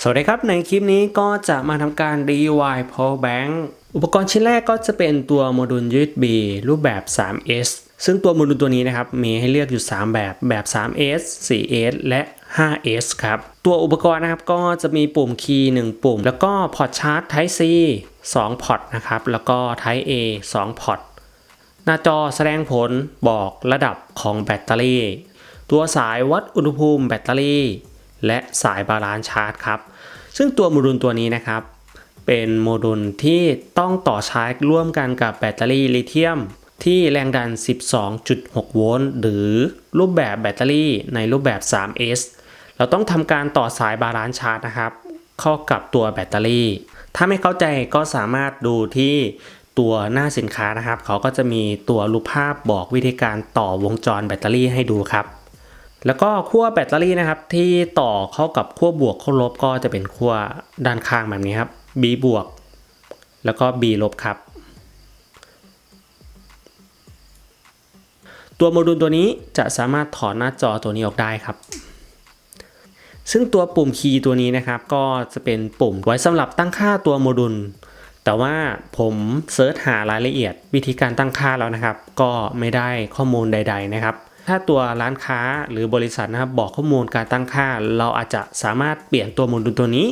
สวัสดีครับ ในคลิปนี้ก็จะมาทำการ DIY power bank อุปกรณ์ชิ้นแรกก็จะเป็นตัวโมดูล USB รูปแบบ 3S ซึ่งตัวโมดูลตัวนี้นะครับ มีให้เลือกอยู่ 3 แบบแบบ 3S 4S และ 5S ครับ ตัวอุปกรณ์นะครับก็จะมีปุ่มคีย์1ปุ่ม แล้วก็พอร์ตชาร์จ Type C 2 พอร์ตนะครับ แล้วก็ Type A 2 พอร์ตหน้าจอแสดงผลบอกระดับของแบตเตอรี่ ตัวสายวัดอุณหภูมิแบตเตอรี่ และสายบาลานซ์ชาร์จครับ ซึ่งตัวโมดูลตัวนี้นะครับ เป็นโมดูลที่ต้องต่อชาร์จร่วมกันกับแบตเตอรี่ลิเธียม ที่แรงดัน 12.6 โวลต์หรือรูปแบบแบตเตอรี่ในรูปแบบ 3S เราต้องทำการต่อสายบาลานซ์ชาร์จนะครับ เข้ากับตัวแบตเตอรี่ ถ้าไม่เข้าใจก็สามารถดูที่ตัวหน้าสินค้านะครับ เขาก็จะมีตัวรูปภาพบอกวิธีการต่อวงจรแบตเตอรี่ให้ดูครับ แล้วก็ขั้วแบตเตอรี่นะครับ ที่ต่อเข้ากับขั้วบวกขั้วลบก็จะเป็นขั้วด้านข้างแบบนี้ครับ B บวก แล้วก็ B ลบครับ ตัวโมดูลตัวนี้จะสามารถถอนหน้าจอตัวนี้ออกได้ครับ ซึ่งตัวปุ่มคีย์ตัวนี้นะครับ ก็จะเป็นปุ่มไว้สำหรับตั้งค่าตัวโมดูลแต่ว่าผมเซิร์ชหารายละเอียดวิธีการตั้งค่าแล้วนะครับ ก็ไม่ได้ข้อมูลใด ๆนะครับ ถ้าตัวร้านค้าหรือบริษัทนะครับบอกข้อมูลการตั้งค่า เราอาจจะสามารถเปลี่ยนตัวโมดูลตัวนี้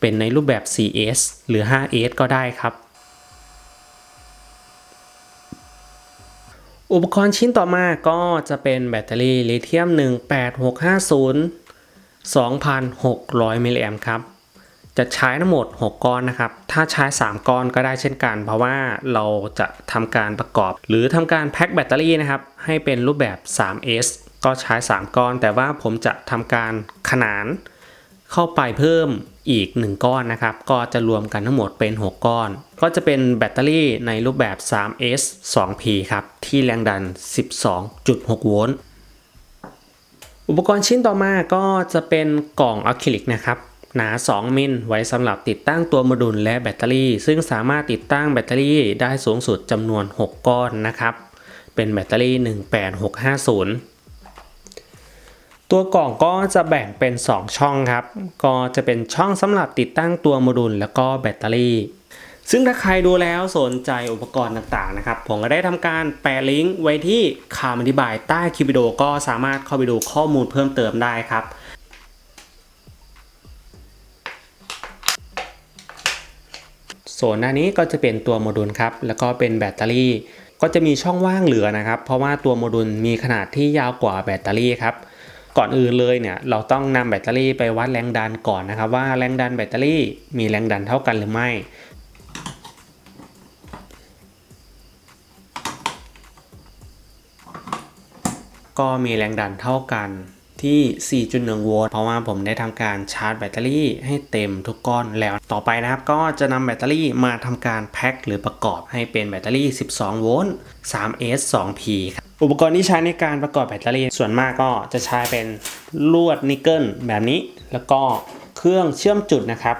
เป็นในรูปแบบ 4S หรือ 5S ก็ได้ครับ อุปกรณ์ชิ้นต่อมาก็จะเป็นแบตเตอรี่ลิเธียม 18650 2,600 มิลลิแอมป์ครับ จะใช้ทั้งหมด 6 ก้อนนะครับ ถ้าใช้ 3 ก้อนก็ได้เช่นกัน เพราะว่าเราจะทำการประกอบ หรือทำการแพ็คแบตเตอรี่นะครับ ให้เป็นรูปแบบ 3S ก็ใช้ 3 ก้อน แต่ว่าผมจะทำการขนานเข้าไปเพิ่มอีก 1 ก้อนนะครับ ก็จะรวมกันทั้งหมดเป็น 6 ก้อน ก็จะเป็นแบตเตอรี่ในรูปแบบ 3S 2P ครับ ที่แรงดัน 12.6 โวลต์ อุปกรณ์ชิ้นต่อมาก็จะเป็นกล่องอะคริลิกนะครับ หนา 2 มิลไว้สำหรับติดตั้งตัวโมดูลและแบตเตอรี่ ซึ่งสามารถติดตั้งแบตเตอรี่ได้สูงสุดจำนวน 6 ก้อนนะครับ เป็นแบตเตอรี่ 18650 ตัวกล่องก็จะแบ่งเป็น 2 ช่องครับ ก็จะเป็นช่องสำหรับติดตั้งตัวโมดูลแล้วก็แบตเตอรี่ซึ่งถ้าใครดูแล้วสนใจอุปกรณ์ต่างๆนะครับ ผมก็ได้ทำการแปะลิงก์ไว้ที่คำอธิบายใต้คลิปวิดีโอก็สามารถเข้าไปดูข้อมูลเพิ่มเติมได้ครับ ส่วนหน้านี้ก็จะเป็นตัวโมดูลครับ แล้วก็เป็นแบตเตอรี่ ก็จะมีช่องว่างเหลือนะครับ เพราะว่าตัวโมดูลมีขนาดที่ยาวกว่าแบตเตอรี่ครับ ก่อนอื่นเลยเนี่ยเราต้องนำแบตเตอรี่ไปวัดแรงดันก่อนนะครับ ว่าแรงดันแบตเตอรี่มีแรงดันเท่ากันหรือไม่ก็มีแรงดันเท่ากัน ที่ 4.1 โวลต์ เพราะว่าผมได้ทำการชาร์จแบตเตอรี่ให้เต็มทุกก้อนแล้ว ต่อไปนะครับ ก็จะนำแบตเตอรี่มาทำการแพ็คหรือประกอบให้เป็นแบตเตอรี่ 12 โวลต์ 3S 2P ครับอุปกรณ์ที่ใช้ในการประกอบแบตเตอรี่ ส่วนมากก็จะใช้เป็นลวดนิกเกิลแบบนี้ แล้วก็เครื่องเชื่อมจุดนะครับ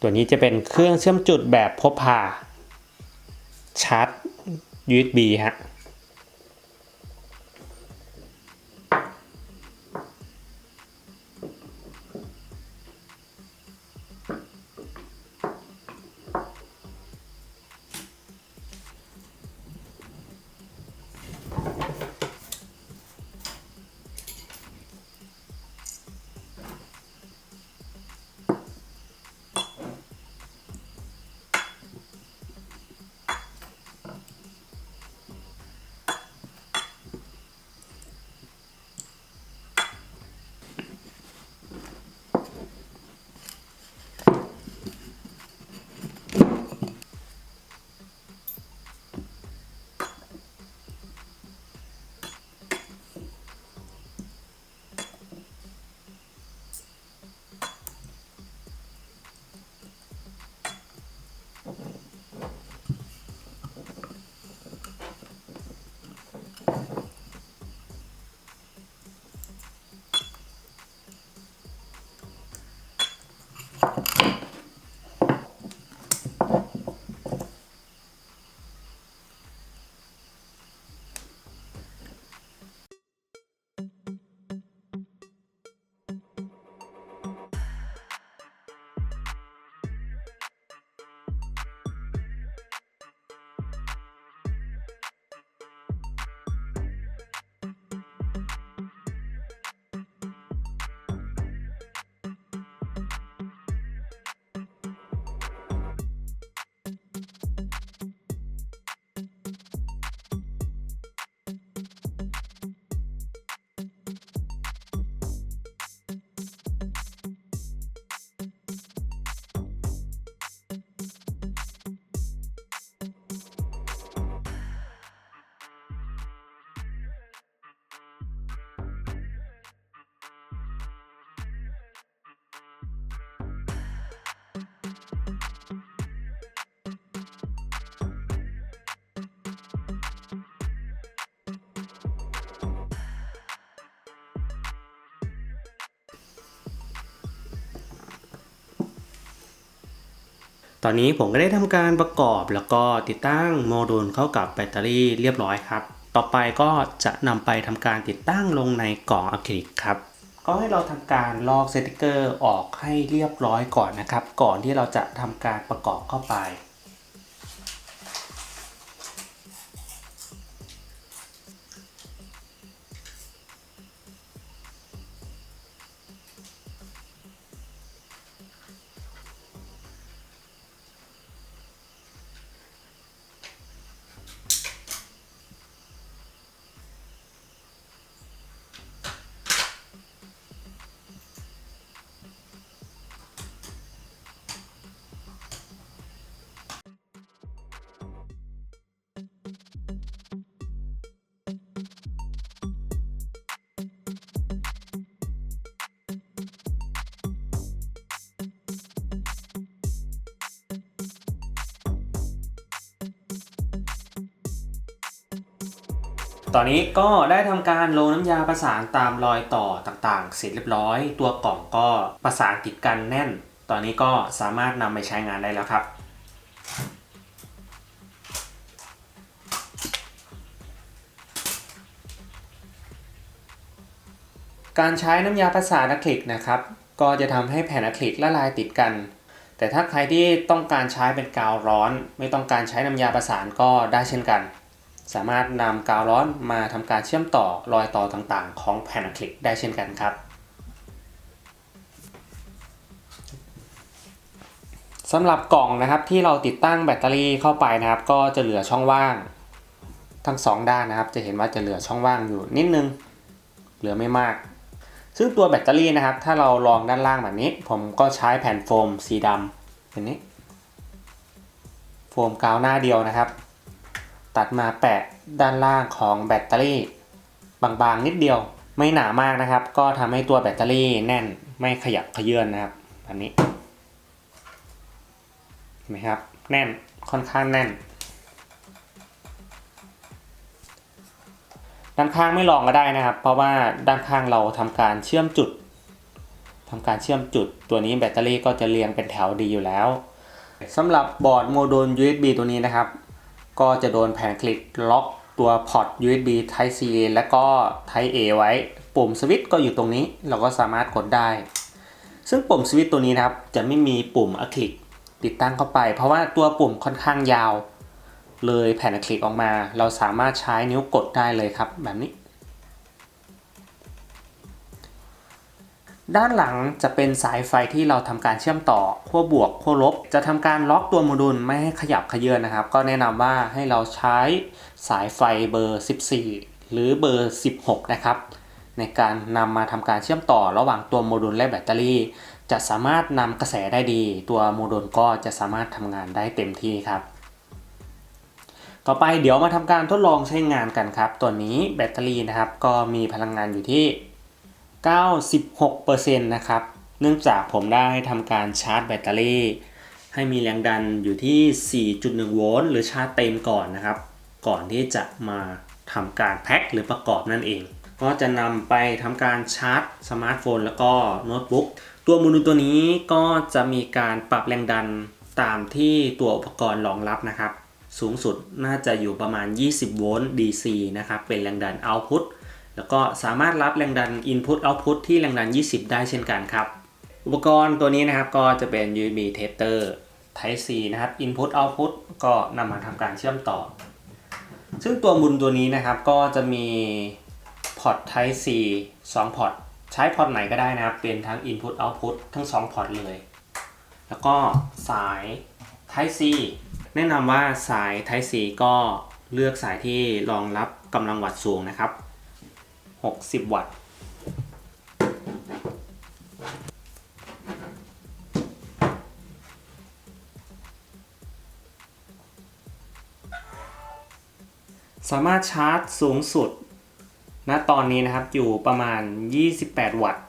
ตัวนี้จะเป็นเครื่องเชื่อมจุดแบบพกพาชาร์จ USB ฮะ ตอนนี้ผมก็ได้ทำการประกอบแล้วก็ติดตั้งโมดูลเข้ากับแบตเตอรี่เรียบร้อยครับ ต่อไปก็จะนำไปทำการติดตั้งลงในกล่องอะคริลิกครับ ก็ให้เราทำการลอกสติกเกอร์ออกให้เรียบร้อยก่อนนะครับ ก่อนที่เราจะทำการประกอบเข้าไป ตอนนี้ก็ได้ทำการลงน้ำยาประสานตามรอยต่อต่างๆ เสร็จเรียบร้อย ตัวกล่องก็ประสานติดกันแน่น ตอนนี้ก็สามารถนำไปใช้งานได้แล้วครับการใช้น้ำยาประสานอะคริลิกนะครับ ก็จะทำให้แผ่นอะคริลิกละลายติดกัน แต่ถ้าใครที่ต้องการใช้เป็นกาวร้อน ไม่ต้องการใช้น้ำยาประสานก็ได้เช่นกัน สามารถนำกาวร้อนมาทำการเชื่อมต่อรอยต่อต่างๆ ของแผ่นคลิกได้เช่นกันครับสำหรับกล่องนะครับที่เราติดตั้งแบตเตอรี่เข้าไปนะครับ ก็จะเหลือช่องว่าง ทั้งสองด้านนะครับ จะเห็นว่าจะเหลือช่องว่างอยู่นิดนึง เหลือไม่มาก ซึ่งตัวแบตเตอรี่นะครับ ถ้าเราลองด้านล่างแบบนี้ ผมก็ใช้แผ่นโฟมสีดำเป็นนี้ โฟมกาวหน้าเดียวนะครับ ตัดมาแปะด้านล่างของแบตเตอรี่ บางๆนิดเดียว ไม่หนามากนะครับ ก็ทำให้ตัวแบตเตอรี่แน่นไม่ขยับเขยื้อนนะครับอันนี้เห็นไหมครับ แน่นค่อนข้างแน่น ด้านข้างไม่ลองก็ได้นะครับ เพราะว่าด้านข้างเราทำการเชื่อมจุดทำการเชื่อมจุดตัวนี้แบตเตอรี่ก็จะเรียงเป็นแถวดีอยู่แล้วสำหรับบอร์ดโมดูล USB ตัวนี้นะครับ ก็จะโดนแผ่นคลิกล็อกตัวพอร์ต USB Type C และก็ Type A ไว้ ปุ่มสวิตช์ก็อยู่ตรงนี้ เราก็สามารถกดได้ ซึ่งปุ่มสวิตช์ตัวนี้นะครับ จะไม่มีปุ่มอะคลิกติดตั้งเข้าไป เพราะว่าตัวปุ่มค่อนข้างยาว เลยแผ่นอะคลิกออกมา เราสามารถใช้นิ้วกดได้เลยครับ แบบนี้ ด้านหลังจะเป็นสายไฟที่เราทำการเชื่อมต่อขั้วบวกขั้วลบ จะทำการล็อกตัวโมดูลไม่ให้ขยับเขยื้อนนะครับ ก็แนะนำว่าให้เราใช้สายไฟเบอร์ 14 หรือเบอร์ 16 นะครับ ในการนำมาทำการเชื่อมต่อระหว่างตัวโมดูลและแบตเตอรี่ จะสามารถนำกระแสได้ดี ตัวโมดูลก็จะสามารถทำงานได้เต็มที่ครับ ต่อไปเดี๋ยวมาทำการทดลองใช้งานกันครับ ตัวนี้แบตเตอรี่นะครับ ก็มีพลังงานอยู่ที่ 96%นะครับ เนื่องจากผมได้ทำการชาร์จแบตเตอรี่ ให้มีแรงดันอยู่ที่ 4.1 โวลต์หรือชาร์จเต็มก่อนนะครับ ก่อนที่จะมาทำการแพ็คหรือประกอบนั่นเอง ก็จะนำไปทำการชาร์จสมาร์ทโฟน แล้วก็โน้ตบุ๊ก ตัวโมดูลตัวนี้ก็จะมีการปรับแรงดันตามที่ตัวอุปกรณ์รองรับนะครับ สูงสุดน่าจะอยู่ประมาณ 20 โวลต์ DC นะครับ เป็นแรงดัน output แล้วก็สามารถรับแรงดัน input output ที่แรงดัน 20 ได้เช่นกันครับ อุปกรณ์ตัวนี้นะครับก็จะเป็น USB tester Type C นะครับ input output ก็นำมาทำการเชื่อมต่อ ซึ่งตัวมุนตัวนี้นะครับก็จะมีพอร์ต Type C 2พอร์ตใช้พอร์ตไหนก็ได้นะครับ เป็นทั้ง input output ทั้ง 2 พอร์ตเลย แล้วก็สาย Type C แนะนำว่าสาย Type C ก็เลือกสายที่รองรับกำลังวัตต์สูงนะครับ 60 วัตต์ สามารถชาร์จสูงสุดณตอนนี้นะครับอยู่ประมาณ 28 วัตต์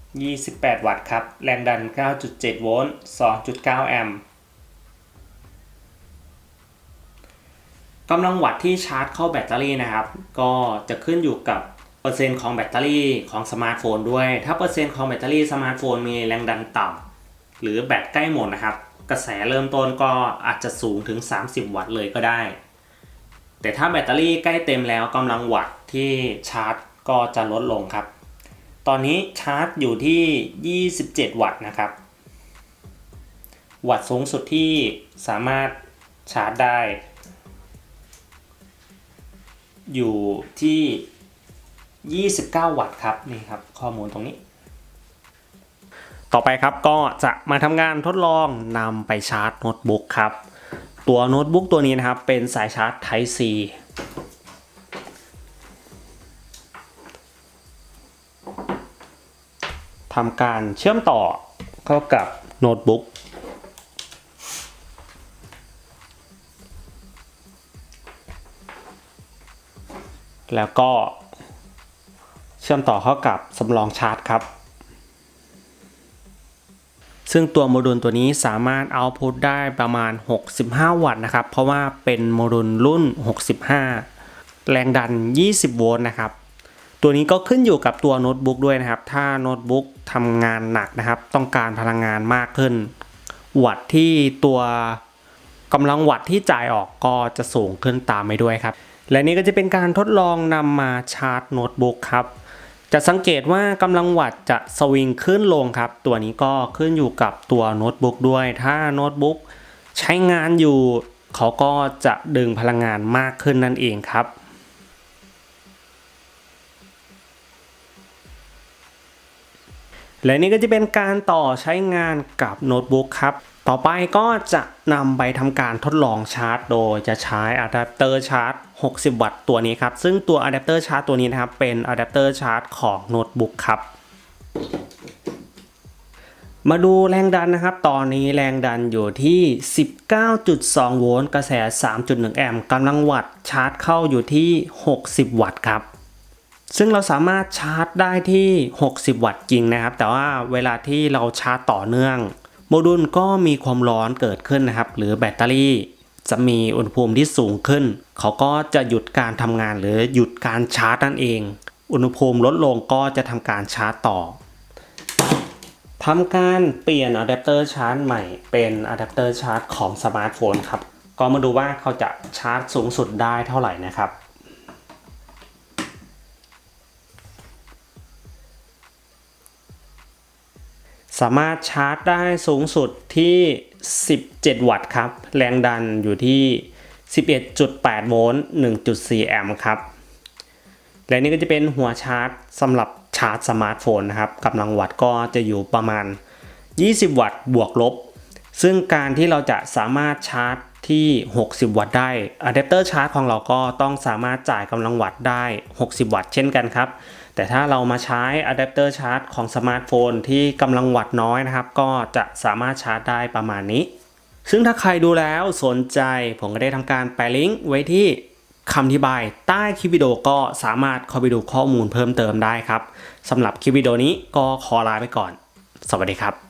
28 วัตต์ครับ แรงดัน 9.7 โวลต์ 2.9 แอมป์ กำลังวัตต์ที่ชาร์จเข้าแบตเตอรี่นะครับ ก็จะขึ้นอยู่กับเปอร์เซ็นต์ของแบตเตอรี่ของสมาร์ทโฟนด้วย ถ้าเปอร์เซ็นต์ของแบตเตอรี่สมาร์ทโฟนมีแรงดันต่ำหรือแบตใกล้หมดนะครับ กระแสเริ่มต้นก็อาจจะสูงถึง 30 วัตต์เลยก็ได้ แต่ถ้าแบตเตอรี่ใกล้เต็มแล้วกำลังวัตต์ที่ชาร์จก็จะลดลงครับ ตอนนี้ชาร์จอยู่ที่ 27 วัตต์นะครับ วัตต์สูงสุดที่สามารถชาร์จได้ อยู่ที่ 29 วัตต์ครับนี่ครับข้อมูลตรงนี้ ต่อไปครับก็จะมาทำงานทดลองนำไปชาร์จโน้ตบุ๊กครับ ตัวโน้ตบุ๊กตัวนี้นะครับเป็นสายชาร์จ Type C ทำการเชื่อมต่อเข้ากับโน้ตบุ๊ก แล้วก็เชื่อมต่อเข้ากับสำรองชาร์จครับ ซึ่งตัวโมดูลตัวนี้สามารถเอาพุตได้ประมาณ 65 วัตต์นะครับ เพราะว่าเป็นโมดูลรุ่น 65 แรงดัน 20 โวลต์นะครับ ตัวนี้ก็ขึ้นอยู่กับตัวโน้ตบุ๊กด้วยนะครับ ถ้าโน้ตบุ๊กทำงานหนักนะครับ ต้องการพลังงานมากขึ้น วัตต์ที่ตัวกำลังวัตต์ที่จ่ายออกก็จะสูงขึ้นตามไปด้วยครับ และนี่ก็จะเป็นการทดลองนำมาชาร์จโน้ตบุ๊กครับ จะสังเกตว่ากำลังวัตจะสวิงขึ้นลงครับ ตัวนี้ก็ขึ้นอยู่กับตัวโน้ตบุ๊กด้วย ถ้าโน้ตบุ๊กใช้งานอยู่ เขาก็จะดึงพลังงานมากขึ้นนั่นเองครับและนี่ก็จะเป็นการต่อใช้งานกับโน้ตบุ๊กครับ ต่อไปก็จะนำไปทำการทดลองชาร์จ โดยจะใช้อะแดปเตอร์ชาร์จ 60 วัตต์ตัวนี้ครับ ซึ่งตัวอะแดปเตอร์ชาร์จตัวนี้นะครับ เป็นอะแดปเตอร์ชาร์จของโน้ตบุ๊กครับ มาดูแรงดันนะครับ ตอนนี้แรงดันอยู่ที่ 19.2 โวลต์ กระแส 3.1 แอมป์กำลังวัตต์ชาร์จเข้าอยู่ที่ 60 วัตต์ครับซึ่งเราสามารถชาร์จได้ที่ 60 วัตต์จริงนะครับ แต่ว่าเวลาที่เราชาร์จต่อเนื่อง โมดูลก็มีความร้อนเกิดขึ้นนะครับ หรือแบตเตอรี่ จะมีอุณหภูมิที่สูงขึ้น เขาก็จะหยุดการทำงานหรือหยุดการชาร์จนั่นเอง อุณหภูมิลดลงก็จะทำการชาร์จต่อทำการเปลี่ยนอะแดปเตอร์ชาร์จใหม่เป็นอะแดปเตอร์ชาร์จของสมาร์ทโฟนครับ ก็มาดูว่าเขาจะชาร์จสูงสุดได้เท่าไหร่นะครับ สามารถชาร์จได้สูงสุดที่ 17 วัตต์ครับ แรงดันอยู่ที่ 11.8 โวลต์ 1.4 แอมป์ครับ และนี่ก็จะเป็นหัวชาร์จสำหรับชาร์จสมาร์ทโฟนนะครับกำลังวัตต์ก็จะอยู่ประมาณ 20 วัตต์บวกลบ ซึ่งการที่เราจะสามารถชาร์จ ที่ 60 วัตต์ได้อะแดปเตอร์ชาร์จของเราก็ต้องสามารถจ่ายกำลังวัตต์ได้ 60 วัตต์เช่นกันครับ แต่ถ้าเรามาใช้อะแดปเตอร์ชาร์จของสมาร์ทโฟนที่กำลังวัตต์น้อยนะครับ ก็จะสามารถชาร์จได้ประมาณนี้ ซึ่งถ้าใครดูแล้วสนใจผมก็ได้ทำการแปะลิงก์ไว้ที่คำอธิบายใต้คลิปวิดีโอก็สามารถเข้าไปดูข้อมูลเพิ่มเติมได้ครับสำหรับคลิปวิดีโอนี้ก็ขอลาไปก่อน สวัสดีครับ